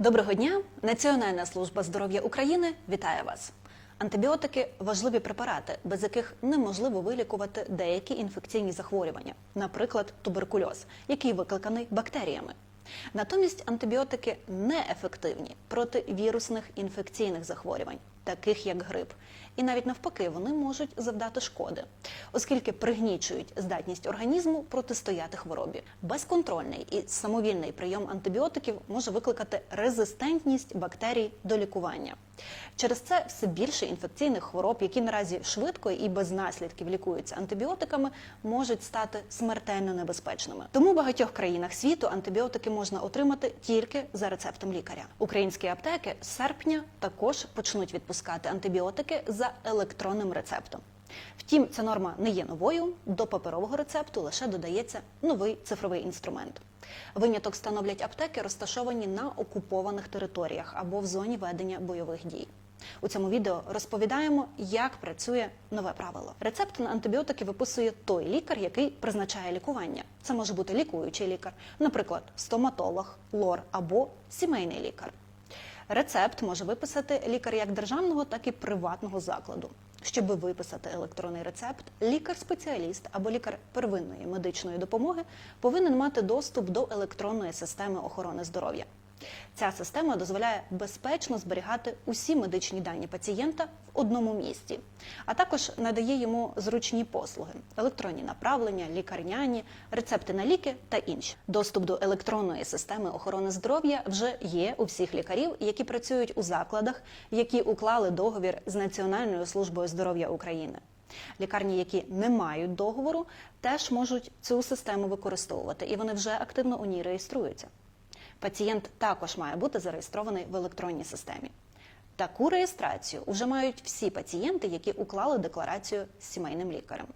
Доброго дня! Національна служба здоров'я України вітає вас. Антибіотики важливі препарати, без яких неможливо вилікувати деякі інфекційні захворювання, наприклад, туберкульоз, який викликаний бактеріями. Натомість антибіотики неефективні проти вірусних інфекційних захворювань, таких як грип. І навіть навпаки, вони можуть завдати шкоди, оскільки пригнічують здатність організму протистояти хворобі. Безконтрольний і самовільний прийом антибіотиків може викликати резистентність бактерій до лікування. Через це все більше інфекційних хвороб, які наразі швидко і без наслідків лікуються антибіотиками, можуть стати смертельно небезпечними. Тому в багатьох країнах світу антибіотики можна отримати тільки за рецептом лікаря. Українські аптеки з серпня також почнуть відпускати антибіотики за електронним рецептом. Втім, ця норма не є новою. До паперового рецепту лише додається новий цифровий інструмент. Виняток становлять аптеки, розташовані на окупованих територіях або в зоні ведення бойових дій. У цьому відео розповідаємо, як працює нове правило. Рецепт на антибіотики виписує той лікар, який призначає лікування. Це може бути лікуючий лікар, наприклад, стоматолог, лор або сімейний лікар. Рецепт може виписати лікар як державного, так і приватного закладу. Щоб виписати електронний рецепт, лікар-спеціаліст або лікар первинної медичної допомоги повинен мати доступ до електронної системи охорони здоров'я. Ця система дозволяє безпечно зберігати усі медичні дані пацієнта в одному місці, а також надає йому зручні послуги: електронні направлення, лікарняні, рецепти на ліки та інші. Доступ до електронної системи охорони здоров'я вже є у всіх лікарів, які працюють у закладах, які уклали договір з Національною службою здоров'я України. Лікарні, які не мають договору, теж можуть цю систему використовувати, і вони вже активно у ній реєструються. Пацієнт також має бути зареєстрований в електронній системі. Таку реєстрацію вже мають всі пацієнти, які уклали декларацію з сімейним лікарем.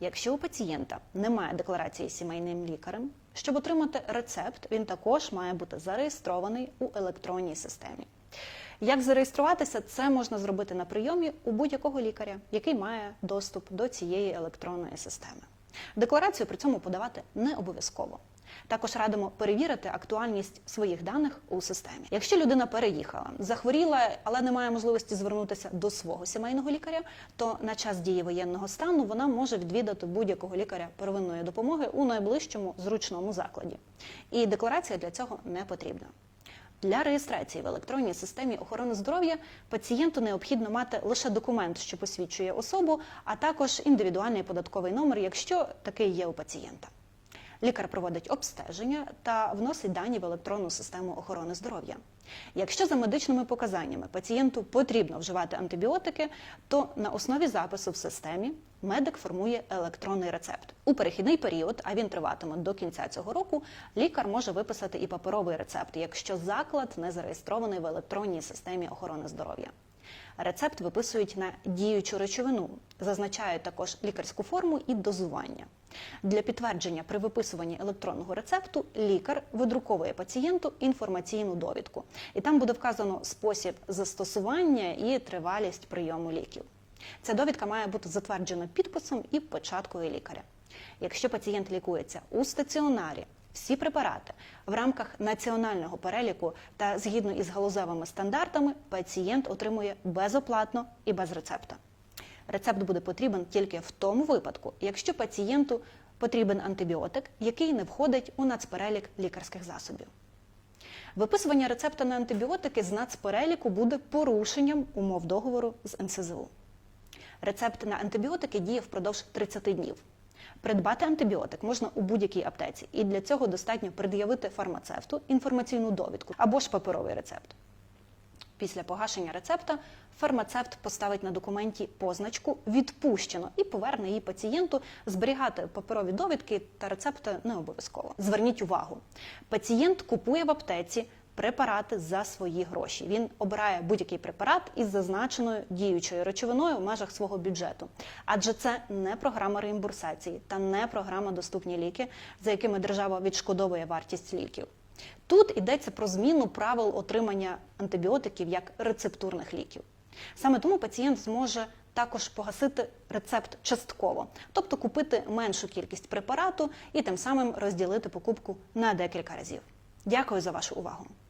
Якщо у пацієнта немає декларації з сімейним лікарем, щоб отримати рецепт, він також має бути зареєстрований у електронній системі. Як зареєструватися, це можна зробити на прийомі у будь-якого лікаря, який має доступ до цієї електронної системи. Декларацію при цьому подавати не обов'язково. Також радимо перевірити актуальність своїх даних у системі. Якщо людина переїхала, захворіла, але не має можливості звернутися до свого сімейного лікаря, то на час дії воєнного стану вона може відвідати будь-якого лікаря первинної допомоги у найближчому зручному закладі. І декларація для цього не потрібна. Для реєстрації в електронній системі охорони здоров'я пацієнту необхідно мати лише документ, що посвідчує особу, а також індивідуальний податковий номер, якщо такий є у пацієнта. Лікар проводить обстеження та вносить дані в електронну систему охорони здоров'я. Якщо за медичними показаннями пацієнту потрібно вживати антибіотики, то на основі запису в системі медик формує електронний рецепт. У перехідний період, а він триватиме до кінця цього року, лікар може виписати і паперовий рецепт, якщо заклад не зареєстрований в електронній системі охорони здоров'я. Рецепт виписують на діючу речовину, зазначають також лікарську форму і дозування. Для підтвердження при виписуванні електронного рецепту лікар видруковує пацієнту інформаційну довідку, і там буде вказано спосіб застосування і тривалість прийому ліків. Ця довідка має бути затверджена підписом і початкою лікаря. Якщо пацієнт лікується у стаціонарі, всі препарати в рамках національного переліку та згідно із галузевими стандартами пацієнт отримує безоплатно і без рецепта. Рецепт буде потрібен тільки в тому випадку, якщо пацієнту потрібен антибіотик, який не входить у нацперелік лікарських засобів. Виписування рецепта на антибіотики з нацпереліку буде порушенням умов договору з НСЗУ. Рецепт на антибіотики діє впродовж 30 днів. Придбати антибіотик можна у будь-якій аптеці, і для цього достатньо пред'явити фармацевту інформаційну довідку або ж паперовий рецепт. Після погашення рецепта фармацевт поставить на документі позначку відпущено і поверне її пацієнту. Зберігати паперові довідки та рецепти не обов'язково. Зверніть увагу, пацієнт купує в аптеці препарати за свої гроші. Він обирає будь-який препарат із зазначеною діючою речовиною в межах свого бюджету, адже це не програма реімбурсації та не програма доступні ліки, за якими держава відшкодовує вартість ліків. Тут йдеться про зміну правил отримання антибіотиків як рецептурних ліків. Саме тому пацієнт зможе також погасити рецепт частково, тобто купити меншу кількість препарату і тим самим розділити покупку на декілька разів. Дякую за вашу увагу.